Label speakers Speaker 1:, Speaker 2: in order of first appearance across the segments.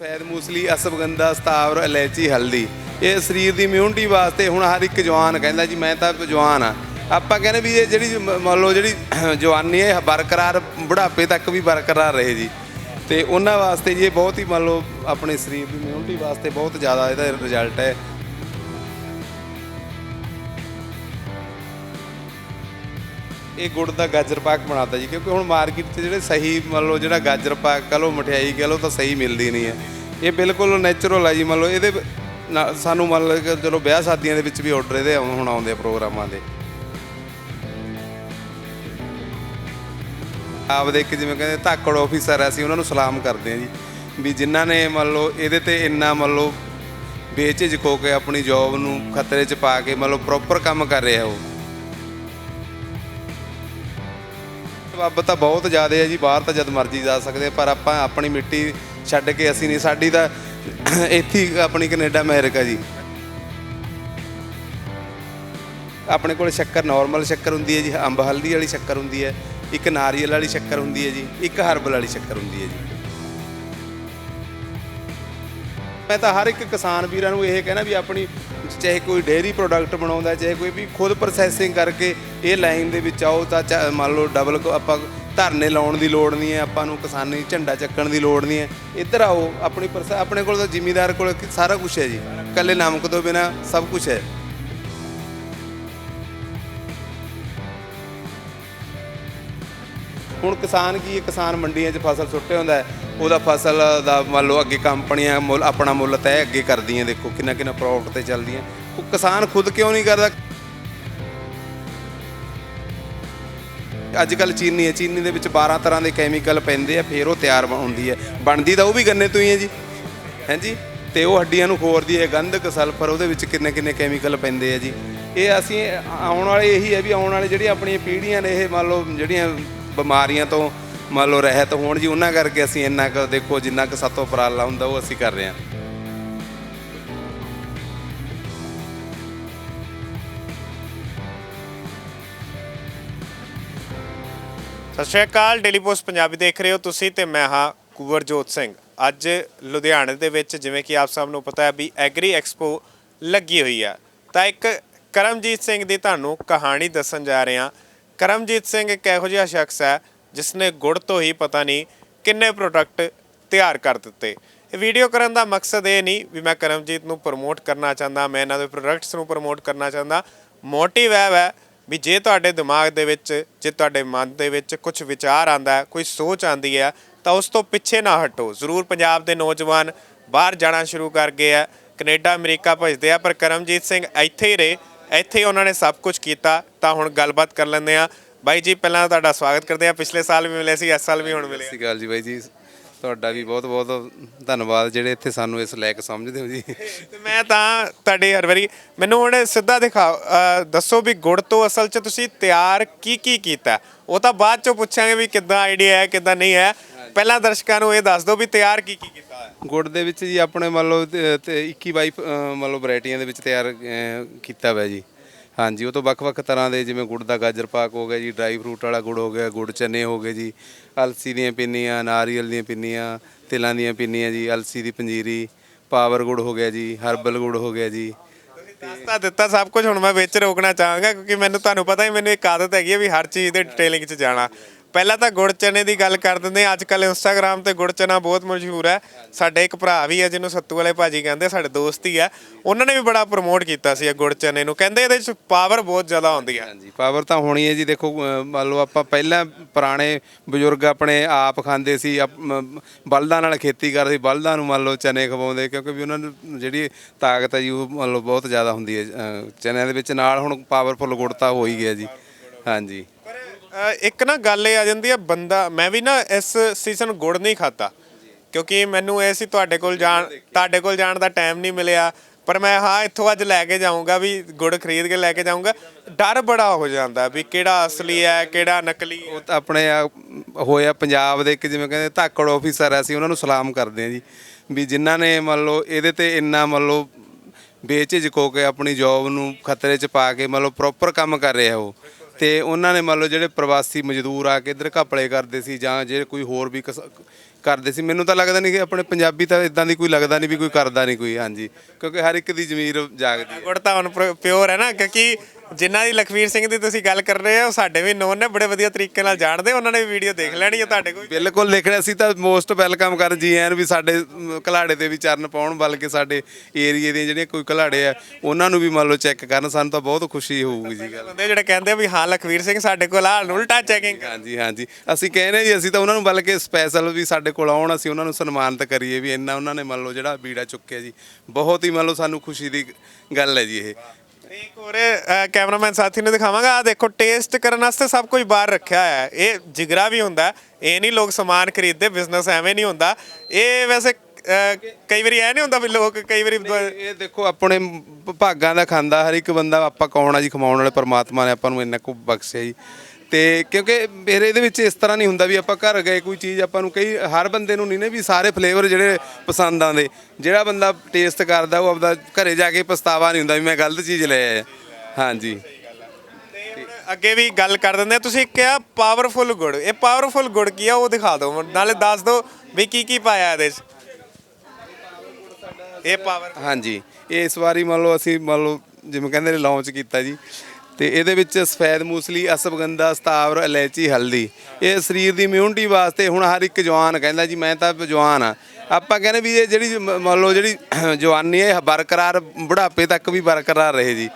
Speaker 1: ਫੈਦ muesli ਅਸਵਗੰਧਾ ਸਤਾਵਰ ਇਲਾਇਚੀ ਹਲਦੀ। ਇਹ ਸਰੀਰ ਦੀ ਇਮਿਊਨਿਟੀ ਵਾਸਤੇ ਹੁਣ ਹਰ ਇੱਕ ਜਵਾਨ ਕਹਿੰਦਾ ਜੀ, ਮੈਂ ਤਾਂ ਜਵਾਨ ਆ ਆਪਾਂ ਕਹਿੰਦੇ ਵੀ ਇਹ ਜਿਹੜੀ ਮੰਨ ਲਓ ਜਿਹੜੀ ਜਵਾਨੀ ਹੈ ਬਰਕਰਾਰ, ਬੁਢਾਪੇ ਤੱਕ ਵੀ ਬਰਕਰਾਰ ਰਹੇ ਜੀ। ਤੇ ਉਹਨਾਂ ਵਾਸਤੇ ਜੀ ਇਹ ਬਹੁਤ ਹੀ ਮੰਨ ਲਓ ਆਪਣੇ ਸਰੀਰ ਦੀ ਇਮਿਊਨਿਟੀ ਵਾਸਤੇ ਬਹੁਤ ਜ਼ਿਆਦਾ ਇਹਦਾ ਰਿਜ਼ਲਟ ਹੈ। ਇਹ ਗੁੜ ਦਾ ਗਾਜਰ ਪਾਕ ਬਣਾਤਾ ਜੀ, ਕਿਉਂਕਿ ਹੁਣ ਮਾਰਕੀਟ 'ਚ ਜਿਹੜੇ ਸਹੀ ਮੰਨ ਲਓ ਜਿਹੜਾ ਗਾਜਰ ਪਾਕ ਕਹ ਲਓ ਮਠਿਆਈ ਕਹ ਲਓ ਤਾਂ ਸਹੀ ਮਿਲਦੀ ਨਹੀਂ ਹੈ। ਇਹ ਬਿਲਕੁਲ ਨੇਚਰਲ ਹੈ ਜੀ, ਮੰਨ ਲਓ ਇਹਦੇ ਵ- ਸਾਨੂੰ ਮੰਨ ਲਓ ਕਿ ਚਲੋ ਵਿਆਹ ਸ਼ਾਦੀਆਂ ਦੇ ਵਿੱਚ ਵੀ ਆਰਡਰ ਇਹਦੇ ਹੁਣ ਆਉਂਦੇ ਆ ਪ੍ਰੋਗਰਾਮਾਂ ਦੇ। ਆਪਦੇ ਇੱਕ ਜਿਵੇਂ ਕਹਿੰਦੇ ਧਾਕੜ ਆਫੀਸਰ ਆ, ਅਸੀਂ ਉਹਨਾਂ ਨੂੰ ਸਲਾਮ ਕਰਦੇ ਹਾਂ ਜੀ, ਵੀ ਜਿਨ੍ਹਾਂ ਨੇ ਮੰਨ ਲਓ ਇਹਦੇ ਤੇ ਇੰਨਾ ਮੰਨ ਲਓ ਬੇਝਿਜਕ ਹੋ ਕੇ ਆਪਣੀ ਜੌਬ ਨੂੰ ਖਤਰੇ 'ਚ ਪਾ ਕੇ ਮੰਨ ਲਓ ਪ੍ਰੋਪਰ ਕੰਮ ਕਰ ਰਿਹਾ ਉਹ। ਸਬੱਬ ਤਾਂ ਬਹੁਤ ਜ਼ਿਆਦਾ ਹੈ ਜੀ, ਬਾਹਰ ਤਾਂ ਜਦ ਮਰਜ਼ੀ ਜਾ ਸਕਦੇ ਪਰ ਆਪਾਂ ਆਪਣੀ ਮਿੱਟੀ ਛੱਡ ਕੇ ਅਸੀਂ ਨਹੀਂ, ਸਾਡੀ ਤਾਂ ਇੱਥੇ ਆਪਣੀ ਕੈਨੇਡਾ ਅਮਰੀਕਾ ਜੀ। ਆਪਣੇ ਕੋਲ ਸ਼ੱਕਰ ਨਾਰਮਲ ਸ਼ੱਕਰ ਹੁੰਦੀ ਹੈ ਜੀ, ਅੰਬ ਹਲਦੀ ਵਾਲੀ ਸ਼ੱਕਰ ਹੁੰਦੀ ਹੈ, ਇੱਕ ਨਾਰੀਅਲ ਵਾਲੀ ਸ਼ੱਕਰ ਹੁੰਦੀ ਹੈ ਜੀ, ਇੱਕ ਹਰਬਲ ਵਾਲੀ ਸ਼ੱਕਰ ਹੁੰਦੀ ਹੈ ਜੀ। ਮੈਂ ਤਾਂ ਹਰ ਇੱਕ ਕਿਸਾਨ ਵੀਰਾਂ ਨੂੰ ਇਹ ਕਹਿਣਾ ਵੀ ਆਪਣੀ ਚਾਹੇ ਕੋਈ ਡੇਅਰੀ ਪ੍ਰੋਡਕਟ ਬਣਾਉਂਦਾ, ਚਾਹੇ ਕੋਈ ਵੀ ਖੁਦ ਪ੍ਰੋਸੈਸਿੰਗ ਕਰਕੇ ਇਹ ਲਾਈਨ ਦੇ ਵਿੱਚ ਆਓ ਤਾਂ ਚਾ- ਮੰਨ ਲਓ ਡਬਲ ਆਪਾਂ ਧਰਨੇ ਲਾਉਣ ਦੀ ਲੋੜ ਨਹੀਂ ਹੈ, ਆਪਾਂ ਨੂੰ ਕਿਸਾਨੀ ਝੰਡਾ ਚੱਕਣ ਦੀ ਲੋੜ ਨਹੀਂ ਹੈ। ਇੱਧਰ ਆਓ, ਆਪਣੀ ਪ੍ਰੋਸੈ- ਆਪਣੇ ਕੋਲ ਤਾਂ ਜ਼ਿਮੀਦਾਰ ਕੋਲ ਸਾਰਾ ਕੁਝ ਹੈ ਜੀ। ਇਕੱਲੇ ਨਮਕ ਤੋਂ ਬਿਨਾ ਸਭ ਕੁਝ ਹੈ। ਹੁਣ ਕਿਸਾਨ ਕੀ ਹੈ? ਕਿਸਾਨ ਮੰਡੀਆਂ 'ਚ ਫਸਲ ਸੁੱਟੇ ਹੁੰਦਾ ਹੈ। ਉਹਦਾ ਫਸਲ ਦਾ ਮੰਨ ਲਓ ਅੱਗੇ ਕੰਪਨੀਆਂ ਮੁੱਲ, ਆਪਣਾ ਮੁੱਲ ਤੈਅ ਅੱਗੇ ਕਰਦੀਆਂ ਦੇਖੋ, ਕਿੰਨਾ ਕਿੰਨਾ ਪ੍ਰੋਫਿਟ ਤੇ ਚੱਲਦੀਆਂ। ਉਹ ਕਿਸਾਨ ਖੁਦ ਕਿਉਂ ਨਹੀਂ ਕਰਦਾ? ਅੱਜ ਕੱਲ ਚੀਨੀ ਹੈ, ਚੀਨੀ ਦੇ ਵਿੱਚ 12 ਤਰ੍ਹਾਂ ਦੇ ਕੈਮੀਕਲ ਪੈਂਦੇ ਆ, ਫਿਰ ਉਹ ਤਿਆਰ ਹੁੰਦੀ ਹੈ। ਬਣਦੀ ਤਾਂ ਉਹ ਵੀ ਗੰਨੇ ਤੋਂ ਹੀ ਹੈ ਜੀ। ਹੈਂਜੀ ਤੇ ਉਹ ਹੱਡੀਆਂ ਨੂੰ ਖੋਰਦੀ ਹੈ, ਗੰਧਕ, ਸਲਫਰ, ਉਹਦੇ ਵਿੱਚ ਕਿੰਨੇ ਕਿੰਨੇ ਕੈਮੀਕਲ ਪੈਂਦੇ ਆ ਜੀ। ਇਹ ਅਸੀਂ ਆਉਣ ਵਾਲੇ, ਇਹੀ ਹੈ ਵੀ ਆਉਣ ਵਾਲੇ ਜਿਹੜੀਆਂ ਆਪਣੀਆਂ ਪੀੜ੍ਹੀਆਂ ਨੇ, ਇਹ ਮੰਨ ਲਓ ਜਿਹੜੀਆਂ ਬਿਮਾਰੀਆਂ ਤੋਂ ਮੰਨ ਲਓ ਰਹਿਤ ਹੋਣ ਜੀ, ਉਹਨਾਂ ਕਰਕੇ ਅਸੀਂ ਇੰਨਾ ਕੁ ਦੇਖੋ, ਜਿੰਨਾ ਕੁ ਸਾਤੋਂ ਉਪਰਾਲਾ ਹੁੰਦਾ, ਉਹ ਅਸੀਂ ਕਰ ਰਹੇ ਹਾਂ।
Speaker 2: ਸਤਿ ਸ਼੍ਰੀ ਅਕਾਲ ਡੇਲੀ ਪੋਸਟ ਪੰਜਾਬੀ ਦੇਖ ਰਹੇ ਹੋ ਤੁਸੀਂ ਤੇ ਮੈਂ ਹਾਂ ਕੁਵਰਜੋਤ ਸਿੰਘ। ਅੱਜ ਲੁਧਿਆਣੇ ਦੇ ਵਿੱਚ ਜਿਵੇਂ ਕਿ ਆਪ ਸਭ ਨੂੰ ਪਤਾ ਹੈ ਵੀ ਐਗਰੀ ਐਕਸਪੋ ਲੱਗੀ ਹੋਈ ਆ। ਤਾਂ ਇੱਕ ਕਰਮਜੀਤ ਸਿੰਘ ਦੀ ਤੁਹਾਨੂੰ ਕਹਾਣੀ ਦੱਸਣ ਜਾ ਰਹੇ ਹਾਂ। ਕਰਮਜੀਤ ਸਿੰਘ ਇੱਕ ਇਹੋ ਜਿਹਾ ਸ਼ਖਸ ਹੈ ਜਿਸ ਨੇ ਗੁੜ ਤੋਂ ਹੀ ਪਤਾ ਨਹੀਂ ਕਿੰਨੇ ਪ੍ਰੋਡਕਟ ਤਿਆਰ ਕਰ ਦਿੱਤੇ। ਇਹ ਵੀਡੀਓ ਕਰਨ ਦਾ ਮਕਸਦ ਇਹ ਨਹੀਂ ਵੀ ਮੈਂ ਕਰਮਜੀਤ ਨੂੰ ਪ੍ਰਮੋਟ ਕਰਨਾ ਚਾਹੁੰਦਾ, ਮੈਂ ਇਹਨਾਂ ਦੇ ਪ੍ਰੋਡਕਟਸ ਨੂੰ ਪ੍ਰਮੋਟ ਕਰਨਾ ਚਾਹੁੰਦਾ। ਮੋਟਿਵ ਇਹ ਹੈ ਵੀ ਜੇ ਤੁਹਾਡੇ ਦਿਮਾਗ ਦੇ ਵਿੱਚ, ਜੇ ਤੁਹਾਡੇ ਮਨ ਦੇ ਵਿੱਚ ਕੁਝ ਵਿਚਾਰ ਆਂਦਾ ਹੈ, ਕੋਈ ਸੋਚ ਆਂਦੀ ਹੈ, ਤਾਂ ਉਸ ਤੋਂ ਪਿੱਛੇ ਨਾ ਹਟੋ। ਜ਼ਰੂਰ ਪੰਜਾਬ ਦੇ ਨੌਜਵਾਨ ਬਾਹਰ ਜਾਣਾ ਸ਼ੁਰੂ ਕਰ ਗਏ ਆ ਕੈਨੇਡਾ, ਅਮਰੀਕਾ ਭਜਦੇ ਆ, ਪਰ ਕਰਮਜੀਤ ਸਿੰਘ ਇੱਥੇ ਹੀ ਰਹੇ। ਇੱਥੇ ਉਹਨਾਂ ਨੇ ਸਭ ਕੁਝ ਕੀਤਾ ਤਾਂ ਹੁਣ ਗੱਲਬਾਤ ਕਰ ਲੈਂਦੇ ਆ ਬਾਈ ਜੀ ਪਹਿਲਾਂ ਤੁਹਾਡਾ ਸਵਾਗਤ ਕਰਦੇ ਆ ਪਿਛਲੇ ਸਾਲ ਵੀ ਮਿਲੇ ਸੀ ਇਸ ਸਾਲ ਵੀ ਹੁਣ ਮਿਲੇ
Speaker 1: ਸਤਿ ਸ਼੍ਰੀ ਅਕਾਲ ਜੀ ਬਾਈ ਜੀ। ਤੁਹਾਡਾ ਵੀ ਬਹੁਤ ਬਹੁਤ ਧੰਨਵਾਦ ਜਿਹੜੇ ਇੱਥੇ ਸਾਨੂੰ ਇਸ ਲਾਇਕ ਸਮਝਦੇ ਹੋ ਜੀ।
Speaker 2: ਤੇ ਮੈਂ ਤਾਂ ਤੁਹਾਡੇ ਹਰ ਵਾਰੀ ਮੈਨੂੰ ਹੁਣ ਸਿੱਧਾ ਦਿਖਾਓ। ਅਹ ਦੱਸੋ ਵੀ ਗੁੜ ਤੋਂ ਅਸਲ 'ਚ ਤੁਸੀਂ ਤਿਆਰ ਕੀ ਕੀ ਕੀਤਾ? ਉਹ ਤਾਂ ਬਾਅਦ 'ਚੋਂ ਪੁੱਛਾਂਗੇ ਵੀ ਕਿੱਦਾਂ ਆਈਡੀਆ ਹੈ ਕਿੱਦਾਂ ਨਹੀਂ ਹੈ। ਪਹਿਲਾਂ ਦਰਸ਼ਕਾਂ ਨੂੰ ਇਹ ਦੱਸ ਦਿਓ ਵੀ ਤਿਆਰ ਕੀ ਕੀ ਕੀਤਾ ਹੈ
Speaker 1: ਗੁੜ ਦੇ ਵਿੱਚ ਜੀ ਆਪਣੇ ਮੰਨ ਲਓ ਤੇ ਤੇ 21 ਬਾਈ ਅ, ਮੰਨ ਲਓ ਵੈਰਾਈਟੀਆਂ ਦੇ ਵਿੱਚ ਤਿਆਰ ਅ, ਕੀਤਾ ਹੋਇਆ ਜੀ। ਹਾਂਜੀ ਉਹ ਤੋਂ ਵੱਖ-ਵੱਖ ਤਰ੍ਹਾਂ ਦੇ ਜਿਵੇਂ ਗੁੜ ਦਾ ਗਾਜਰ ਪਾਕ ਹੋ ਗਿਆ ਜੀ ਡਰਾਈ ਫਰੂਟ ਵਾਲਾ ਗੁੜ ਹੋ ਗਿਆ ਗੁੜ ਚਨੇ ਹੋ ਗਏ ਜੀ ਅਲਸੀ ਦੀਆਂ ਪਿੰਨੀਆਂ ਨਾਰੀਅਲ ਦੀਆਂ ਪਿੰਨੀਆਂ ਤਿਲਾਂ ਦੀਆਂ ਪਿੰਨੀਆਂ ਜੀ ਅਲਸੀ ਦੀ ਪੰਜੀਰੀ ਪਾਵਰ ਗੁੜ ਹੋ ਗਿਆ ਜੀ ਹਰਬਲ ਗੁੜ ਹੋ ਗਿਆ ਜੀ।
Speaker 2: ਦੱਸ ਤਾਂ ਦਿੱਤਾ ਸਭ ਕੁਝ ਹੁਣ ਮੈਂ ਵਿੱਚ ਰੋਕਣਾ ਚਾਹਾਂਗਾ ਕਿਉਂਕਿ ਮੈਨੂੰ ਤੁਹਾਨੂੰ ਪਤਾ ਹੀ ਮੈਨੂੰ ਇੱਕ ਆਦਤ ਹੈਗੀ ਹੈ ਵੀ ਹਰ ਚੀਜ਼ ਦੇ ਡਿਟੇਲਿੰਗ 'ਚ ਜਾਣਾ। ਪਹਿਲਾਂ ਤਾਂ ਗੁੜ ਚਨੇ ਦੀ ਗੱਲ ਕਰ ਦਿੰਦੇ ਅੱਜ ਕੱਲ ਇੰਸਟਾਗ੍ਰam ਤੇ ਗੁੜ ਚਨਾ ਬਹੁਤ ਮਸ਼ਹੂਰ ਹੈ। ਸਾਡੇ ਇੱਕ ਭਰਾ ਵੀ ਹੈ ਜਿਹਨੂੰ ਸੱਤੂ ਵਾਲੇ ਭਾਜੀ ਕਹਿੰਦੇ ਸਾਡੇ ਦੋਸਤ ਹੀ ਹੈ। ਉਹਨਾਂ ਨੇ ਵੀ ਬੜਾ ਪ੍ਰਮੋਟ ਕੀਤਾ ਸੀ ਇਹ ਗੁੜ ਚਨੇ ਨੂੰ। ਕਹਿੰਦੇ ਇਹਦੇ 'ਚ ਪਾਵਰ ਬਹੁਤ ਜ਼ਿਆਦਾ ਆਉਂਦੀ ਹੈ।
Speaker 1: ਹਾਂਜੀ ਪਾਵਰ ਤਾਂ ਹੋਣੀ ਹੈ ਜੀ। ਦੇਖੋ ਅ, ਮੰਨ ਲਓ ਆਪਾਂ ਪਹਿਲਾਂ ਪੁਰਾਣੇ ਬਜ਼ੁਰਗ ਆਪਣੇ ਆਪ ਖਾਂਦੇ ਸੀ। ਆਪ- ਮ- ਬਲਦਾਂ ਨਾਲ ਖੇਤੀ ਕਰਦੇ ਸੀ। ਬਲਦਾਂ ਨੂੰ ਮੰਨ ਲਓ ਚਨੇ ਖਵਾਉਂਦੇ ਕਿਉਂਕਿ ਵੀ ਉਹਨਾਂ ਨੂੰ ਜਿਹੜੀ ਤਾਕਤ ਹੈ ਜੀ ਉਹ ਮੰਨ ਲਓ ਬਹੁਤ ਜ਼ਿਆਦਾ ਹੁੰਦੀ ਹੈ। ਅ, ਚਨਿਆਂ ਦੇ ਵਿੱਚ ਨਾਲ ਹੁਣ ਪਾਵਰਫੁਲ ਗੁੜ ਤਾਂ ਹੋ ਹੀ ਗਿਆ ਜੀ। ਹਾਂਜੀ।
Speaker 2: ਅ, ਇੱਕ ਨਾ ਗੱਲ ਇਹ ਆ ਜਾਂਦੀ ਆ ਬੰਦਾ ਮੈਂ ਵੀ ਨਾ ਇਸ ਸੀਜ਼ਨ ਗੁੜ ਨਹੀਂ ਖਾਦਾ ਕਿਉਂਕਿ ਮੈਨੂੰ ਇਹ ਸੀ ਤੁਹਾਡੇ ਕੋਲ ਜਾਣ ਤੁਹਾਡੇ ਕੋਲ ਜਾਣ ਦਾ ਟਾਈਮ ਨਹੀਂ ਮਿਲਿਆ। ਪਰ ਮੈਂ ਹਾਂ ਇੱਥੋਂ ਅੱਜ ਲੈ ਕੇ ਜਾਊਂਗਾ ਵੀ ਗੁੜ ਖਰੀਦ ਕੇ ਲੈ ਕੇ ਜਾਊਂਗਾ। ਡਰ ਬੜਾ ਹੋ ਜਾਂਦਾ ਵੀ ਕਿਹੜਾ ਅਸਲੀ ਹੈ ਕਿਹੜਾ ਨਕਲੀ ਹੈ।
Speaker 1: ਉਹ ਤਾਂ ਆਪਣੇ ਆ ਹੋਇਆ ਪੰਜਾਬ ਦੇ ਇੱਕ ਜਿਵੇਂ ਕਹਿੰਦੇ ਧਾਕੜ ਆਫੀਸਰ ਆ ਅਸੀਂ ਉਹਨਾਂ ਨੂੰ ਸਲਾਮ ਕਰਦੇ ਹਾਂ ਜੀ। ਵੀ ਜਿਨ੍ਹਾਂ ਨੇ ਮੰਨ ਲਓ ਇਹਦੇ ਤੇ ਇੰਨਾ ਮੰਨ ਲਓ ਬੇਝਿਜਕ ਹੋ ਕੇ ਆਪਣੀ ਜੌਬ ਨੂੰ ਖਤਰੇ 'ਚ ਪਾ ਕੇ ਮੰਨ ਲਓ ਪ੍ਰੋਪਰ ਕੰਮ ਕਰ ਰਿਹਾ ਉਹ। ਤੇ ਉਹਨਾਂ ਨੇ ਮੰਨ ਲਓ ਜਿਹੜੇ ਪ੍ਰਵਾਸੀ ਮਜ਼ਦੂਰ ਆ ਕੇ ਇੱਧਰ ਘਪਲੇ ਕਰਦੇ ਸੀ ਜਾਂ ਜੇ ਕੋਈ ਹੋਰ ਵੀ ਕਿਸ- ਕਰਦੇ ਸੀ, ਮੈਨੂੰ ਤਾਂ ਲੱਗਦਾ ਨਹੀਂ ਕਿ ਆਪਣੇ ਪੰਜਾਬੀ ਤਾਂ ਇਦਾਂ ਦੀ ਕੋਈ ਲੱਗਦਾ ਨਹੀਂ ਵੀ ਕੋਈ ਕਰਦਾ ਨਹੀਂ ਕੋਈ, ਹਾਂਜੀ। ਕਿਉਂਕਿ ਹਰ ਇੱਕ ਦੀ ਜ਼ਮੀਰ ਜਾਗਦੀ ਹੈ।
Speaker 2: ਗੁੜ ਹੁਣ ਪਿਓਰ ਹੈ ਨਾ, ਕਿਉਂਕਿ ਜਿਨ੍ਹਾਂ ਦੀ ਲਖਵੀਰ ਸਿੰਘ ਦੀ ਤੁਸੀਂ ਗੱਲ ਕਰ ਰਹੇ ਹੋ ਸਾਡੇ ਵੀ ਨੋਨ ਨੇ ਬੜੇ ਵਧੀਆ ਤਰੀਕੇ ਨਾਲ ਜਾਣਦੇ ਉਹਨਾਂ ਨੇ ਵੀਡੀਓ ਦੇਖ ਲੈਣੀ ਹੈ ਤੁਹਾਡੇ ਕੋਲ।
Speaker 1: ਬਿਲਕੁਲ ਲਿਖਣਾ ਸੀ ਤਾਂ ਮੋਸਟ ਵੈਲਕਮ ਕਰ ਜੀ ਐਨ ਵੀ ਸਾਡੇ ਘਲਾੜੇ ਤੇ ਵੀ ਚਰਨ ਪਾਉਣ ਬਲਕਿ ਸਾਡੇ ਏਰੀਏ ਦੀਆਂ ਜਿਹੜੀਆਂ ਕੋਈ ਘਲਾੜੇ ਆ ਉਹਨਾਂ ਨੂੰ ਵੀ ਮੰਨ ਲਓ ਚੈੱਕ ਕਰਨ ਸਾਨੂੰ ਤਾਂ ਬਹੁਤ ਖੁਸ਼ੀ ਹੋਊਗੀ ਜੀ ਗੱਲ।
Speaker 2: ਹੁੰਦੇ ਜਿਹੜੇ ਕਹਿੰਦੇ ਆ ਵੀ ਹਾਂ ਲਖਵੀਰ ਸਿੰਘ ਸਾਡੇ ਕੋਲ ਆ ਉਲਟਾ ਚੈਕਿੰਗ
Speaker 1: ਹਾਂਜੀ ਹਾਂਜੀ। ਅਸੀਂ ਕਹਿੰਦੇ ਜੀ ਅਸੀਂ ਤਾਂ ਉਹਨਾਂ ਨੂੰ ਬਲਕਿ ਸਪੈਸ਼ਲ ਵੀ ਸਾਡੇ ਕੋਲ ਆਉਣ ਅਸੀਂ ਉਹਨਾਂ ਨੂੰ ਸਨਮਾਨਿਤ ਕਰੀਏ ਵੀ ਇੰਨਾ ਉਹਨਾਂ ਨੇ ਮੰਨ ਲਓ ਜਿਹੜਾ ਬੀੜਾ ਚੁੱਕਿਆ ਜੀ ਬਹੁਤ ਹੀ ਮੰਨ ਲਓ ਸਾਨੂੰ ਖੁਸ਼ੀ ਦੀ ਗੱਲ ਹੈ ਜੀ ਇਹ।
Speaker 2: ਇੱਕ ਹੋਰ ਕੈਮਰਾਮੈਨ ਸਾਥੀ ਨੂੰ ਦਿਖਾਵਾਂਗਾ। ਆ ਦੇਖੋ ਟੇਸਟ ਕਰਨ ਵਾਸਤੇ ਸਭ ਕੁਝ ਬਾਹਰ ਰੱਖਿਆ ਹੋਇਆ ਹੈ। ਇਹ ਜਿਗਰਾ ਵੀ ਹੁੰਦਾ ਇਹ ਨਹੀਂ ਲੋਕ ਸਮਾਨ ਖਰੀਦਦੇ ਬਿਜ਼ਨਸ ਐਵੇਂ ਨਹੀਂ ਹੁੰਦਾ। ਇਹ ਵੈਸੇ ਅ, ਕਈ ਵਾਰੀ ਐ ਨਹੀਂ ਹੁੰਦਾ ਵੀ ਲੋਕ ਕਈ ਵਾਰੀ ਬ-
Speaker 1: ਇਹ ਦੇਖੋ ਆਪਣੇ ਭਾਗਾਂ ਦਾ ਖਾਂਦਾ। ਹਰ ਇੱਕ ਬੰਦਾ ਆਪਾਂ ਕੌਣ ਆ ਜੀ ਖਮਾਉਣ ਵਾਲੇ ਪਰਮਾਤਮਾ ਨੇ ਆਪਾਂ ਨੂੰ ਇੰਨਾ ਕੁ ਬਖਸ਼ਿਆ ਜੀ। ਤੇ ਕਿਉਂਕਿ ਮੇਰੇ ਇਹਦੇ ਵਿੱਚ ਇਸ ਤਰ੍ਹਾਂ ਨਹੀਂ ਹੁੰਦਾ ਵੀ ਆਪਾਂ ਘਰ ਗਏ ਕੋਈ ਚੀਜ਼ ਆਪਾਂ ਨੂੰ ਕਈ ਹਰ ਬੰਦੇ ਨੂੰ ਨਹੀਂ ਨੇ ਵੀ ਸਾਰੇ ਫਲੇਵਰ ਜਿਹੜੇ ਪਸੰਦ ਆਉਂਦੇ। ਜਿਹੜਾ ਬੰਦਾ ਟੇਸਟ ਕਰਦਾ ਉਹ ਆਪਦਾ ਘਰੇ ਜਾ ਕੇ ਪਛਤਾਵਾ ਨਹੀਂ ਹੁੰਦਾ ਵੀ ਮੈਂ ਗਲਤ ਚੀਜ਼ ਲੈ ਆਇਆ। ਹਾਂਜੀ।
Speaker 2: ਅੱਗੇ ਵੀ ਗੱਲ ਕਰ ਦਿੰਦੇ ਆ ਤੁਸੀਂ ਕਿਹਾ ਪਾਵਰਫੁਲ ਗੁੜ। ਇਹ ਪਾਵਰਫੁਲ ਗੁੜ ਕੀ ਆ ਉਹ ਦਿਖਾ ਦਿਓ। ਨਾਲੇ ਦੱਸ ਦਿਓ ਵੀ ਕੀ ਕੀ ਪਾਇਆ ਇਹਦੇ 'ਚ ਇਹ ਪਾਵਰ
Speaker 1: ਹਾਂਜੀ। ਇਹ ਇਸ ਵਾਰੀ ਮੰਨ ਲਓ ਅਸੀਂ ਮੰਨ ਲਓ ਜਿਵੇਂ ਕਹਿੰਦੇ ਨੇ ਲਾਂਚ ਕੀਤਾ ਜੀ। ਤੇ ਇਹਦੇ ਵਿੱਚ ਸਫੈਦ ਮੂਸਲੀ, ਅਸਵਗੰਧਾ, ਸਤਾਵਰ ਇਲਾਇਚੀ ਹਲਦੀ। ਇਹ ਸਰੀਰ ਦੀ ਇਮਿਊਨਿਟੀ ਵਾਸਤੇ ਹੁਣ ਹਰ ਇੱਕ ਜਵਾਨ ਕਹਿੰਦਾ ਜੀ, ਮੈਂ ਤਾਂ ਜਵਾਨ ਆ ਆਪਾਂ ਕਹਿੰਦੇ ਵੀ ਇਹ ਜਿਹੜੀ ਮੰਨ ਲਓ ਜਿਹੜੀ ਜਵਾਨੀ ਹੈ, ਇਹ ਬਰਕਰਾਰ, ਬੁਢਾਪੇ ਤੱਕ ਵੀ ਬਰਕਰਾਰ ਰਹੇ ਜੀ।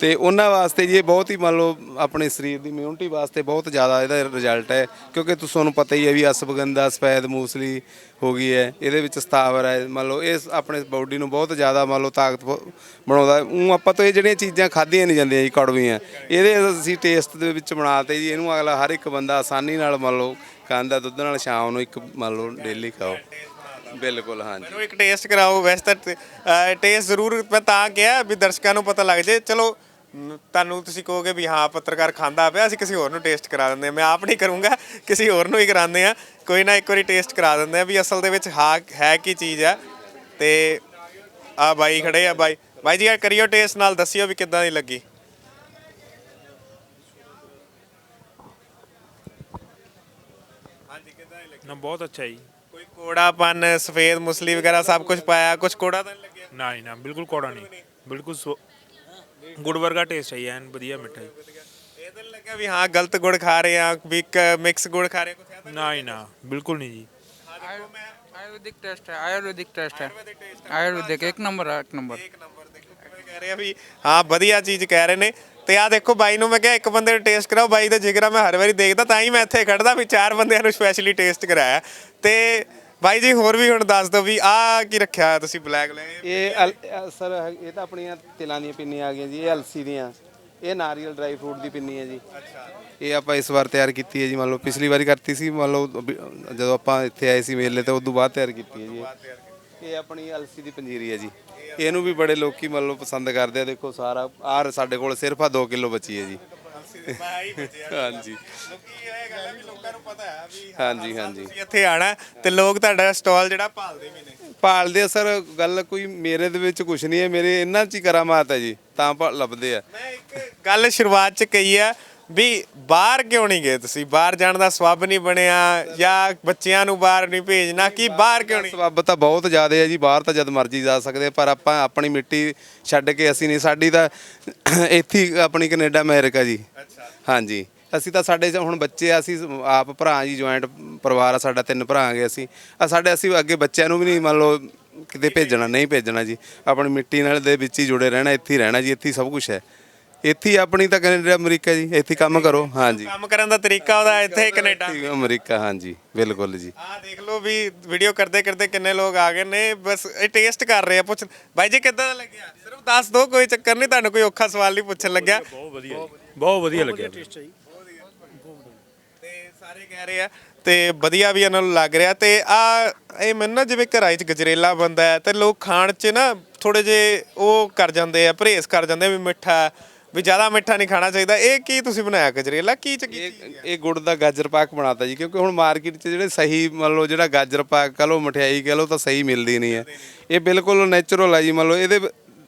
Speaker 1: ਤੇ ਉਹਨਾਂ ਵਾਸਤੇ ਜੀ ਇਹ ਬਹੁਤ ਹੀ ਮੰਨ ਲਓ ਆਪਣੇ ਸਰੀਰ ਦੀ ਇਮਿਊਨਿਟੀ ਵਾਸਤੇ ਬਹੁਤ ਜ਼ਿਆਦਾ ਇਹਦਾ ਰਿਜ਼ਲਟ ਹੈ, ਕਿਉਂਕਿ ਤੁਸੀਂ ਤੁਹਾਨੂੰ ਪਤਾ ਹੀ ਹੈ ਵੀ ਅਸਵਗੰਧਾ, ਸਫੈਦ ਮੂਸਲੀ ਹੋ ਗਈ ਹੈ, ਇਹਦੇ ਵਿੱਚ ਸਤਾਵਰ ਹੈ, ਮੰਨ ਲਓ ਇਹ ਆਪਣੇ ਬਾਡੀ ਨੂੰ ਬਹੁਤ ਜ਼ਿਆਦਾ ਮੰਨ ਲਓ ਤਾਕਤ ਬਣਾਉਂਦਾ ਉਹ ਆਪਾਂ ਤੋਂ ਇਹ ਜਿਹੜੀਆਂ ਚੀਜ਼ਾਂ ਖਾਧੀਆਂ ਨਹੀਂ ਜਾਂਦੀਆਂ ਜੀ, ਕੜਵੀਆਂ। ਇਹਦੇ ਅਸੀਂ ਟੇਸਟ ਦੇ ਵਿੱਚ ਬਣਾਤੇ ਜੀ, ਇਹਨੂੰ ਅਗਲਾ ਹਰ ਇੱਕ ਬੰਦਾ ਆਸਾਨੀ ਨਾਲ ਮੰਨ ਲਓ ਖਾਂਦਾ, ਦੁੱਧ ਨਾਲ ਸ਼ਾਮ ਨੂੰ ਇੱਕ ਮੰਨ ਲਓ ਡੇਲੀ ਖਾਓ। ਬਿਲਕੁਲ ਹਾਂਜੀ।
Speaker 2: ਮੈਨੂੰ ਇੱਕ ਟੇਸਟ ਕਰਾਓ ਵੈਸੇ ਤਾਂ ਟੇਸਟ ਜ਼ਰੂਰ ਮੈਂ ਤਾਂ ਕਿਹਾ ਵੀ ਦਰਸ਼ਕਾਂ ਨੂੰ ਪਤਾ ਲੱਗ ਜੇ। ਚਲੋ ਮ, ਤੁਹਾਨੂੰ ਤੁਸੀਂ ਕਹੋਗੇ ਵੀ ਹਾਂ ਪੱਤਰਕਾਰ ਖਾਂਦਾ ਪਿਆ ਅਸੀਂ ਕਿਸੇ ਹੋਰ ਨੂੰ ਟੇਸਟ ਕਰਾ ਦਿੰਦੇ ਹਾਂ। ਮੈਂ ਆਪ ਨਹੀਂ ਕਰੂੰਗਾ ਕਿਸੇ ਹੋਰ ਨੂੰ ਹੀ ਕਰਾਉਂਦੇ ਆ ਕੋਈ ਨਾ ਇੱਕ ਵਾਰੀ ਟੇਸਟ ਕਰਾ ਦਿੰਦੇ ਆ ਵੀ ਅਸਲ ਦੇ ਵਿੱਚ ਹਾਂ ਹੈ ਕੀ ਚੀਜ਼ ਆ। ਤੇ ਆ ਬਾਈ ਖੜੇ ਆ ਬਾਈ। ਬਾਈ ਜੀ ਆ ਕਰਿਓ ਟੇਸਟ ਨਾਲ ਦੱਸਿਓ ਵੀ ਕਿੱਦਾਂ ਦੀ ਲੱਗੀ ਹਾਂਜੀ ਕਿੱਦਾਂ ਦੀ ਲੱਗੀ।
Speaker 3: ਨਾ ਬਹੁਤ ਅੱਛਾ ਜੀ।
Speaker 2: ਕੋਈ ਕੋੜਾਪਨ ਸਫੇਦ ਮੁਸਲੀ ਵਗੈਰਾ ਸਭ ਕੁਝ ਪਾਇਆ ਕੁਝ ਕੋੜਾ ਤਾਂ ਨਹੀਂ ਲੱਗਿਆ
Speaker 3: ਨਾ ਜੀ ਨਾ ਬਿਲਕੁਲ ਕੌੜਾ ਨਹੀਂ ਬਿਲਕੁਲ ਸੋ- ਗੁੜ ਵਰਗਾ ਟੇਸਟ ਹੈ ਜੀ, ਐਨ ਵਧੀਆ ਮਿੱਠਾ ਜੀ
Speaker 2: ਇਹ ਤਾਂ ਨੀ ਲੱਗਿਆ ਵੀ ਹਾਂ ਗਲਤ ਗੁੜ ਖਾ ਰਹੇ ਆ ਵੀ ਮਿਕਸ ਗੁੜ ਖਾ ਰਹੇ ਕੁਝ ਐਦਾ
Speaker 3: ਨਾ ਜੀ ਨਾ ਬਿਲਕੁਲ ਨਹੀਂ ਜੀ
Speaker 4: आयुर्वेदिक टेस्ट है आयुर्वेदिक टेस्ट है आयुर्वेदिक एक नंबर है एक नंबर
Speaker 2: ਇੱਕ ਨੰਬਰ ਦੇਖੋ ਕਿਵੇਂ ਕਹਿ ਰਹੇ ਆ ਵੀ ਹਾਂ ਵਧੀਆ ਚੀਜ਼ ਕਹਿ ਰਹੇ ਨੇ ਤੇ ਆ ਦੇਖੋ ਬਾਈ ਨੂੰ ਮੈਂ ਕਿਹਾ ਇੱਕ ਬੰਦੇ ਨੂੰ ਟੇਸਟ ਕਰਾਓ ਬਾਈ ਦਾ ਜਿਗਰਾ ਮੈਂ ਹਰ ਵਾਰੀ ਦੇਖਦਾ ਤਾਂ ਹੀ ਮੈਂ ਇੱਥੇ ਖੜਦਾ ਵੀ ਚਾਰ ਬੰਦਿਆਂ ਨੂੰ ਸਪੈਸ਼ਲੀ ਟੇਸਟ ਕਰਾਇਆ। ਤੇ ਬਾਈ ਜੀ ਹੋਰ ਵੀ ਹੁਣ ਦੱਸ ਦਿਓ ਵੀ ਆ ਕੀ ਰੱਖਿਆ ਹੋਇਆ ਤੁਸੀਂ ਬਲੈਕ ਲੈ
Speaker 1: ਇਹ ਅਲ- ਅ, ਸਰ ਇਹ ਤਾਂ ਆਪਣੀਆਂ ਤਿਲਾਂ ਦੀਆਂ ਪਿੰਨੀਆਂ ਆ ਗਈਆਂ ਜੀ ਇਹ ਅਲਸੀ ਦੀਆਂ। ਇਹ ਨਾਰੀਅਲ ਡਰਾਈ ਫਰੂਟ ਦੀ ਪਿੰਨੀ ਹੈ ਜੀ। ਇਹ ਆਪਾਂ ਇਸ ਵਾਰ ਤਿਆਰ ਕੀਤੀ ਹੈ ਜੀ ਮੰਨ ਲਓ ਪਿਛਲੀ ਵਾਰੀ ਕਰਤੀ ਸੀ ਮੰਨ ਲਓ ਅਭੀ- ਜਦੋਂ ਆਪਾਂ ਇੱਥੇ ਆਏ ਸੀ ਮੇਲੇ ਤੇ ਉਦੋਂ ਬਾਅਦ ਤਿਆਰ ਕੀਤੀ ਹੈ ਜੀ। ਇਹ। ਇਹ ਆਪਣੀ ਅਲਸੀ ਦੀ ਪੰਜੀਰੀ ਹੈ ਜੀ। ਇਹਨੂੰ ਵੀ ਬੜੇ ਲੋਕੀ ਮੰਨ ਲਓ ਪਸੰਦ ਕਰਦੇ ਆ। ਦੇਖੋ ਸਾਰਾ ਆਹ ਸਾਡੇ ਕੋਲ ਸਿਰਫ ਆ 2 ਕਿਲੋ ਬਚੀ ਹੈ ਜੀ। ਹਾਂਜੀ।
Speaker 2: ਲੋਕੀ ਇਹ ਗੱਲ ਹੈ ਵੀ ਲੋਕਾਂ ਨੂੰ ਪਤਾ ਹੈ ਵੀ
Speaker 1: ਹਾਂਜੀ ਹਾਂਜੀ।
Speaker 2: ਤੁਸੀਂ ਇੱਥੇ ਆਣਾ ਤੇ ਲੋਕ ਤੁਹਾਡਾ ਸਟਾਲ ਜਿਹੜਾ ਭਾਲਦੇ ਵੀ ਨੇ।
Speaker 1: ਪਾਲਦੇ ਆ ਸਰ ਗੱਲ ਕੋਈ ਮੇਰੇ ਦੇ ਵਿੱਚ ਕੁਝ ਨਹੀਂ ਹੈ। ਮੇਰੇ ਇਹਨਾਂ ਚ ਹੀ ਕਰਾਮਾਤ ਹੈ ਜੀ ਤਾਂ ਲੱਭਦੇ ਆ।
Speaker 2: ਮੈਂ ਇੱਕ ਗੱਲ ਸ਼ੁਰੂਆਤ ਚ ਕਹੀ ਆ ਵੀ ਬਾਹਰ ਕਿਉਂ ਨਹੀਂ ਗਏ ਤੁਸੀਂ? ਬਾਹਰ ਜਾਣ ਦਾ ਸਵੱਬ ਨਹੀਂ ਬਣਿਆ ਜਾਂ ਬੱਚਿਆਂ ਨੂੰ ਬਾਹਰ ਨਹੀਂ ਭੇਜਣਾ ਕੀ ਬਾਹਰ ਕਿਉਂ ਨਹੀਂ?
Speaker 1: ਸਬੱਬ ਤਾਂ ਬਹੁਤ ਜ਼ਿਆਦਾ ਹੈ ਜੀ ਬਾਹਰ ਤਾਂ ਜਦ ਮਰਜ਼ੀ ਜਾ ਸਕਦੇ ਪਰ ਆਪਾਂ ਆਪਣੀ ਮਿੱਟੀ ਛੱਡ ਕੇ ਅਸੀਂ ਨਹੀਂ ਸਾਡੀ ਤਾਂ ਇੱਥੇ ਹੀ ਆਪਣੀ ਕੈਨੇਡਾ ਅਮਰੀਕਾ ਜੀ। ਹਾਂਜੀ। ਅਸੀਂ ਤਾਂ ਸਾਡੇ ਹੁਣ ਬੱਚੇ ਆ ਅਸੀਂ ਆਪ ਭਰਾ ਜੀ ਜੁਆਇੰਟ ਪਰਿਵਾਰ ਆ ਸਾਡਾ ਤਿੰਨ ਭਰਾ ਆਂਗੇ ਅਸੀਂ। ਆ ਸਾਡੇ ਅਸੀਂ ਅੱਗੇ ਬੱਚਿਆਂ ਨੂੰ ਵੀ ਨਹੀਂ ਮੰਨ ਲਓ ਕਿਤੇ ਭੇਜਣਾ ਨਹੀਂ ਭੇਜਣਾ ਜੀ। ਆਪਣੀ ਮਿੱਟੀ ਨਾਲ ਦੇ ਵਿੱਚ ਹੀ ਜੁੜੇ ਰਹਿਣਾ ਇੱਥੇ ਹੀ ਰਹਿਣਾ ਜੀ ਇੱਥੇ ਹੀ ਸਭ ਕੁਝ ਹੈ। ਇੱਥੇ ਹੀ ਆਪਣੀ ਤਾਂ ਕੈਨੇਡਾ ਅਮਰੀਕਾ ਜੀ ਇੱਥੇ ਹੀ ਕੰਮ ਕਰੋ। ਹਾਂਜੀ।
Speaker 2: ਕੰਮ ਕਰਨ ਦਾ ਤਰੀਕਾ ਉਹਦਾ ਇੱਥੇ ਕੈਨੇਡਾ।
Speaker 1: ਇੱਥੇ ਹੀ ਅਮਰੀਕਾ ਹਾਂਜੀ ਬਿਲਕੁਲ ਜੀ।
Speaker 2: ਆ ਦੇਖ ਲਓ ਵੀ ਵੀਡੀਓ ਕਰਦੇ ਕਰਦੇ ਕਿੰਨੇ ਲੋਕ ਆ ਗਏ ਨੇ ਬਸ ਇਹ ਟੇਸਟ ਕਰ ਰਹੇ ਆ ਪੁੱਛ ਬਾਈ ਜੀ ਕਿੱਦਾਂ ਦਾ ਲੱਗਿਆ? ਸਿਰਫ ਦੱਸ ਦਿਓ ਕੋਈ ਚੱਕਰ ਨਹੀਂ ਤੁਹਾਨੂੰ ਕੋਈ ਔਖਾ ਸਵਾਲ ਨਹੀਂ ਪੁੱਛਣ ਲੱਗਿਆ।
Speaker 3: ਬਹੁਤ ਵਧੀਆ ਬਹੁਤ ਵਧੀਆ ਲੱਗਿਆ
Speaker 2: ਤੇ ਸਾਰੇ ਕਹਿ ਰਹੇ ਆ ਤੇ ਵਧੀਆ ਵੀ ਇਹਨਾਂ ਨੂੰ ਲੱਗ ਰਿਹਾ ਤੇ ਆ ਇਹ ਮੈਨੂੰ ਨਾ ਜਿਵੇਂ ਘਰਾਂ 'ਚ ਗਜਰੇਲਾ ਬੰਦਾ ਹੈ ਤੇ ਲੋਕ ਖਾਣ 'ਚ ਨਾ ਥੋੜੇ ਜੇ ਉਹ ਕਰ ਜਾਂਦੇ ਆ ਪਰਹੇਜ਼ ਕਰ ਜਾਂਦੇ ਆ ਵੀ ਮਿੱਠਾ ਵੀ ਜ਼ਿਆਦਾ ਮਿੱਠਾ ਨਹੀਂ ਖਾਣਾ ਚਾਹੀਦਾ। ਇਹ ਕੀ ਤੁਸੀਂ ਬਣਾਇਆ ਗਜਰੇਲਾ? ਕੀ ਚ ਕੀ
Speaker 1: ਇਹ ਗੁੜ ਦਾ ਗਾਜਰ ਪਾਕ ਬਣਾਤਾ ਜੀ ਕਿਉਂਕਿ ਹੁਣ ਮਾਰਕੀਟ 'ਚ ਜਿਹੜੇ ਸਹੀ ਮੰਨ ਲਓ ਜਿਹੜਾ ਗਾਜਰ ਪਾਕ ਕਹ ਲਓ ਮਠਿਆਈ ਕਹ ਲਓ ਤਾਂ ਸਹੀ ਮਿਲਦੀ ਨਹੀਂ ਹੈ। ਇਹ ਬਿਲਕੁਲ ਨੇਚਰਲ ਹੈ ਜੀ ਮੰਨ ਲਓ ਇਹਦੇ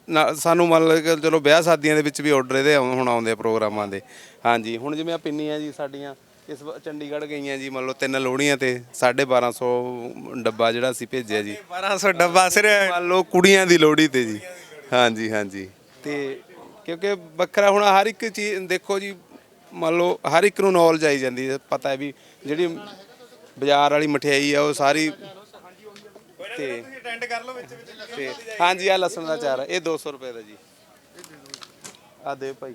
Speaker 1: ਨਾਲ ਸਾਨੂੰ ਮੰਨ ਲਓ ਚਲੋ ਵਿਆਹ ਸ਼ਾਦੀਆਂ ਦੇ ਵਿੱਚ ਵੀ ਆਰਡਰ ਇਹਦੇ ਆਉਂ- ਹੁਣ ਆਉਂਦੇ ਆ ਪ੍ਰੋਗਰਾਮਾਂ ਦੇ। ਹਾਂਜੀ ਹੁਣ ਜਿਵੇਂ ਆ ਪਿੰਨੀਆਂ ਜੀ ਸਾਡੀਆਂ ਇਸ ਵਾਰ ਚੰਡੀਗੜ੍ਹ ਗਈਆਂ ਜੀ ਮੰਨ ਲਓ ਤਿੰਨ ਲੋਹੜੀਆਂ ਤੇ 1250 ਡੱਬਾ ਜਿਹੜਾ ਅਸੀਂ ਭੇਜਿਆ ਜੀ।
Speaker 2: 1200 ਡੱਬਾ ਸਿਰ
Speaker 1: ਮੰਨ ਲਓ ਕੁੜੀਆਂ ਦੀ ਲੋਹੜੀ ਤੇ ਜੀ। ਹਾਂਜੀ ਹਾਂਜੀ। ਤੇ ਕਿਉਂਕਿ ਵੱਖਰਾ ਹੁਣ ਹਰ ਇੱਕ ਚੀਜ਼ ਦੇਖੋ ਜੀ ਮੰਨ ਲਓ ਹਰ ਇੱਕ ਨੂੰ ਨੌਲੇਜ ਆਈ ਜਾਂਦੀ ਹੈ ਪਤਾ ਹੈ ਵੀ ਜਿਹੜੀ ਬਾਜ਼ਾਰ ਵਾਲੀ ਮਠਿਆਈ ਆ ਉਹ ਸਾਰੀ ਤੇ
Speaker 2: ਤੁਸੀਂ ਅਟੈਂਡ ਕਰ ਲਓ ਵਿੱਚ ਵਿੱਚ
Speaker 1: ਤੇ ਹਾਂਜੀ ਆ ਲਸਣ ਦਾ ਚਾਰ ਇਹ 200 ਰੁਪਏ ਦਾ ਜੀ। ਆ ਦੇ ਭਾਈ।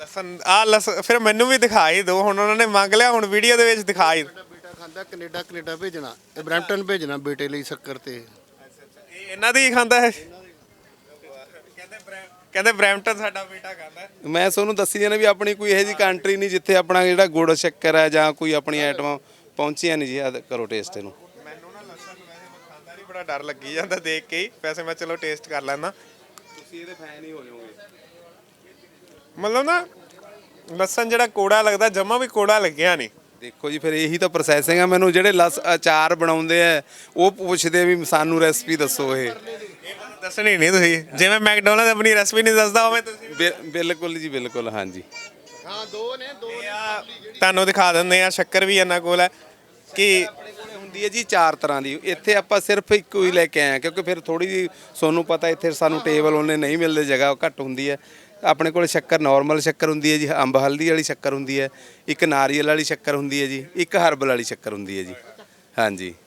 Speaker 2: ਲਸਣ ਆ ਲਸ ਫਿਰ ਮੈਨੂੰ ਵੀ ਦਿਖਾਈ ਦਿਓ ਹੁਣ ਉਹਨਾਂ ਨੇ ਮੰਗ ਲਿਆ ਹੁਣ ਵੀਡੀਓ ਦੇ ਵਿੱਚ ਦਿਖਾਈ
Speaker 5: ਬੇਟਾ ਖਾਂਦਾ ਕੈਨੇਡਾ ਕੈਨੇਡਾ ਭੇਜਣਾ ਇਹ ਬਰੈਂਪਟਨ ਭੇਜਣਾ ਬੇਟੇ ਲਈ ਸ਼ੱਕਰ ਤੇ।
Speaker 2: ਇਹ ਇਹਨਾਂ ਦੀ ਹੀ ਖਾਂਦਾ ਹੈ? ਕਹਿੰਦੇ ਬ੍ਰੈਮ- ਕਹਿੰਦੇ ਬ੍ਰੈਂਪਟਨ ਸਾਡਾ ਬੇਟਾ ਹੈ।
Speaker 1: ਮੈਂ ਤੁਹਾਨੂੰ ਦੱਸੀ ਜਾਣਾ ਵੀ ਆਪਣੀ ਕੋਈ ਇਹੋ ਜੀ ਕੰਟਰੀ ਨਹੀਂ ਜਿੱਥੇ ਆਪਣਾ ਜਿਹੜਾ ਗੁੜ ਸ਼ੱਕਰ ਹੈ ਜਾਂ ਕੋਈ ਆਪਣੀ ਆਈਟਮਾਂ ਪਹੁੰਚੀਆਂ ਨਹੀਂ ਜੀ ਆ ਕਰੋ ਟੇਸਟ ਇਹਨੂੰ।
Speaker 2: ਮੈਨੂੰ ਨਾ ਲਸਣ ਵੈਸੇ ਮੈਂ ਖਾਂਦਾ ਨਹੀਂ ਬੜਾ ਡਰ ਲੱਗੀ ਜਾਂਦਾ ਦੇਖ ਕੇ ਹੀ। ਵੈਸੇ ਮੈਂ ਚਲੋ ਟੇਸਟ ਕਰ ਲੈਣਾ
Speaker 1: ਤੁਸੀਂ ਇਹਦੇ ਫੈਨ ਹੀ ਹੋ ਜਾਓਗੇ।
Speaker 2: ਮਤਲਬ ਨਾ ਲਸਣ ਜਿਹੜਾ ਕੋੜਾ ਲੱਗਦਾ ਜਮਾ ਵੀ ਕੋੜਾ ਲੱਗਿਆ ਨਹੀਂ
Speaker 1: ਦੇਖੋ ਜੀ ਫਿਰ ਇਹੀ ਤਾਂ ਪ੍ਰੋਸੈਸਿੰਗ ਆ। ਮੈਨੂੰ ਜਿਹੜੇ ਲਸ ਅਚਾਰ ਬਣਾਉਂਦੇ ਆ ਉਹ ਪੁੱਛਦੇ ਆ ਵੀ ਸਾਨੂੰ ਰੈਸਪੀ ਦੱਸੋ ਇਹ।
Speaker 2: ਦੱਸਣੀ ਨਹੀਂ ਤੁਸੀਂ। ਜਿਵੇਂ ਮੈਕਡੋਨਲਡ ਆਪਣੀ ਰੈਸਪੀ ਨਹੀਂ ਦੱਸਦਾ ਉਵੇਂ ਤੁਸੀਂ
Speaker 1: ਬਿ- ਬਿਲਕੁਲ ਜੀ ਬਿਲਕੁਲ ਹਾਂਜੀ।
Speaker 5: ਹਾਂ ਦੋ ਨੇ ਦੋ
Speaker 2: ਆ, ਤੁਹਾਨੂੰ ਦਿਖਾ ਦਿੰਦੇ ਆ ਸ਼ੱਕਰ ਵੀ ਇਹਨਾਂ ਕੋਲ ਹੈ। ਕਿ
Speaker 1: ਆਪਣੇ ਕੋਲੇ ਹੁੰਦੀ ਹੈ ਜੀ ਚਾਰ ਤਰ੍ਹਾਂ ਦੀ। ਇੱਥੇ ਆਪਾਂ ਸਿਰਫ ਇੱਕੋ ਹੀ ਲੈ ਕੇ ਆਏ ਹਾਂ ਕਿਉਂਕਿ ਫਿਰ ਥੋੜੀ ਜੀ ਤੁਹਾਨੂੰ ਪਤਾ ਇੱਥੇ ਸਾਨੂੰ ਟੇਬਲ ਉਹਨੇ ਨਹੀਂ ਮਿਲਦੇ ਜਗ੍ਹਾ ਘੱਟ ਹੁੰਦੀ ਹੈ। ਆਪਣੇ ਕੋਲ ਸ਼ੱਕਰ ਨਾਰਮਲ ਸ਼ੱਕਰ ਹੁੰਦੀ ਹੈ ਜੀ ਅੰਬ ਹਲਦੀ ਵਾਲੀ ਸ਼ੱਕਰ ਹੁੰਦੀ ਹੈ। ਇੱਕ ਨਾਰੀਅਲ ਵਾਲੀ ਸ਼ੱਕਰ ਹੁੰਦੀ ਹੈ ਜੀ ਇੱਕ ਹਰਬਲ ਵਾਲੀ ਸ਼ੱਕਰ ਹੁੰਦੀ ਹੈ ਜੀ। ਹਾਂਜੀ।
Speaker 2: ਉਹ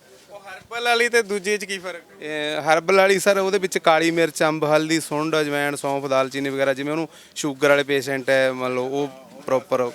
Speaker 2: ਹਰਬਲ ਵਾਲੀ ਤੇ ਦੂਜੇ 'ਚ ਕੀ ਫ਼ਰਕ?
Speaker 1: ਇਹ ਹਰਬਲ ਵਾਲੀ ਸਰ ਉਹਦੇ ਵਿੱਚ ਕਾਲੀ ਮਿਰਚ ਅੰਬ ਹਲਦੀ ਸੁੰਡ ਅਜਵਾਇਣ ਸੌਂਫ ਦਾਲਚੀਨੀ ਵਗੈਰਾ ਜਿਵੇਂ ਉਹਨੂੰ ਸ਼ੂਗਰ ਵਾਲੇ ਪੇਸ਼ੈਂਟ ਹੈ ਮੰਨ ਲਓ ਉਹ ਪ੍ਰੋਪਰ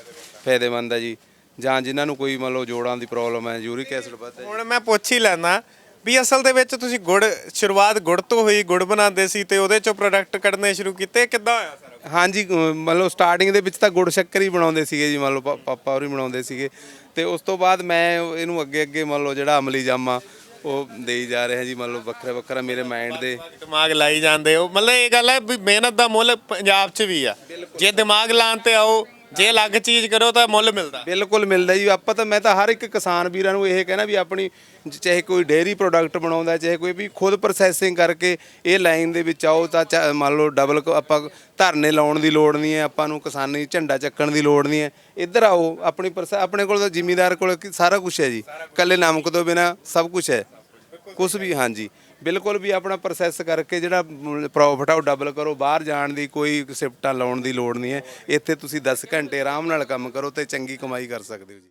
Speaker 1: ਫਾਇਦੇਮੰਦ ਹੈ ਜੀ। ਜਾਂ ਜਿਨ੍ਹਾਂ ਨੂੰ ਕੋਈ ਮੰਨ ਲਓ ਜੋੜਾਂ ਦੀ ਪ੍ਰੋਬਲਮ ਹੈ ਯੂਰਿਕ ਐਸਿਡ ਵੱਧ ਹੈ
Speaker 2: ਹੁਣ ਮੈਂ ਪੁੱਛ ਹੀ ਲੈਣਾ ਵੀ ਅਸਲ ਦੇ ਵਿੱਚ ਤੁਸੀਂ ਗੁੜ ਸ਼ੁਰੂਆਤ ਗੁੜ ਤੋਂ ਹੋਈ ਗੁੜ ਬਣਾਉਂਦੇ ਸੀ ਤੇ ਉਹਦੇ ਚੋਂ ਪ੍ਰੋਡਕਟ ਕੱਢਣੇ ਸ਼ੁਰੂ ਕੀਤੇ ਕਿੱਦਾਂ ਹੋਇਆ ਸਾਰਾ
Speaker 1: ਹਾਂਜੀ ਅਹ ਮੰਨ ਲਓ ਸਟਾਰਟਿੰਗ ਦੇ ਵਿੱਚ ਤਾਂ ਗੁੜ ਸ਼ੱਕਰ ਹੀ ਬਣਾਉਂਦੇ ਸੀਗੇ ਜੀ ਮੰਨ ਲਓ ਪਾ- ਪਾਪਾ ਹੋਰੀ ਬਣਾਉਂਦੇ ਸੀਗੇ। ਤੇ ਉਸ ਤੋਂ ਬਾਅਦ ਮੈਂ ਇਹਨੂੰ ਅੱਗੇ ਅੱਗੇ ਮੰਨ ਲਓ ਜਿਹੜਾ ਅਮਲੀ ਜਾਮਾ ਉਹ ਦੇਈ ਜਾ ਰਿਹਾ ਜੀ, ਮਤਲਬ ਵੱਖਰਾ ਵੱਖਰਾ ਮੇਰੇ ਮਾਈਂਡ ਦੇ।
Speaker 2: ਦਿਮਾਗ ਲਾਈ ਜਾਂਦੇ ਹੋ। ਮਤਲਬ ਇਹ ਗੱਲ ਹੈ ਵੀ ਮਿਹਨਤ ਦਾ ਮੁੱਲ ਪੰਜਾਬ 'ਚ ਵੀ ਆ। ਜੇ ਦਿਮਾਗ ਲਾਉਣ ਤੇ ਆਓ ਜੇ ਅਲੱਗ ਚੀਜ਼ ਕਰੋ ਤਾਂ ਮੁੱਲ ਮਿਲਦਾ।
Speaker 1: ਬਿਲਕੁਲ ਮਿਲਦਾ ਜੀ। ਆਪਾਂ ਤਾਂ, ਮੈਂ ਤਾਂ ਹਰ ਇੱਕ ਕਿਸਾਨ ਵੀਰਾਂ ਨੂੰ ਇਹ ਕਹਿਣਾ ਵੀ ਆਪਣੀ ਚਾਹੇ ਕੋਈ ਡੇਅਰੀ ਪ੍ਰੋਡਕਟ ਬਣਾਉਂਦਾ, ਚਾਹੇ ਕੋਈ ਵੀ ਖੁਦ ਪ੍ਰੋਸੈਸਿੰਗ ਕਰਕੇ ਇਹ ਲਾਈਨ ਦੇ ਵਿੱਚ ਆਓ ਤਾਂ ਚਾ- ਮੰਨ ਲਓ ਡਬਲ ਆਪਾਂ ਧਰਨੇ ਲਾਉਣ ਦੀ ਲੋੜ ਨਹੀਂ ਹੈ, ਆਪਾਂ ਨੂੰ ਕਿਸਾਨੀ ਝੰਡਾ ਚੱਕਣ ਦੀ ਲੋੜ ਨਹੀਂ ਹੈ। ਇੱਧਰ ਆਓ, ਆਪਣੀ ਪ੍ਰੋਸੈ, ਆਪਣੇ ਕੋਲ ਤਾਂ ਜ਼ਿਮੀਦਾਰ ਕੋਲ ਕੀ- ਸਾਰਾ ਕੁਝ ਹੈ ਜੀ। ਕੱਲੇ ਨਮਕ ਤੋਂ ਬਿਨਾ ਸਭ ਕੁਝ ਹੈ। ਕੁਝ ਵੀ, ਹਾਂਜੀ। ਬਿਲਕੁਲ ਵੀ ਆਪਣਾ ਪ੍ਰੋਸੈਸ ਕਰਕੇ ਜਿਹੜਾ ਪ੍ਰੋਫਿਟ ਆ ਉਹ ਡਬਲ ਕਰੋ। ਬਾਹਰ ਜਾਣ ਦੀ ਕੋਈ ਸਿਫਟਾਂ ਲਾਉਣ ਦੀ ਲੋੜ ਨਹੀਂ ਹੈ। ਇੱਥੇ ਤੁਸੀਂ 10 ਘੰਟੇ ਆਰਾਮ ਨਾਲ ਕੰਮ ਕਰੋ ਤੇ ਚੰਗੀ ਕਮਾਈ ਕਰ ਸਕਦੇ ਹੋ ਜੀ।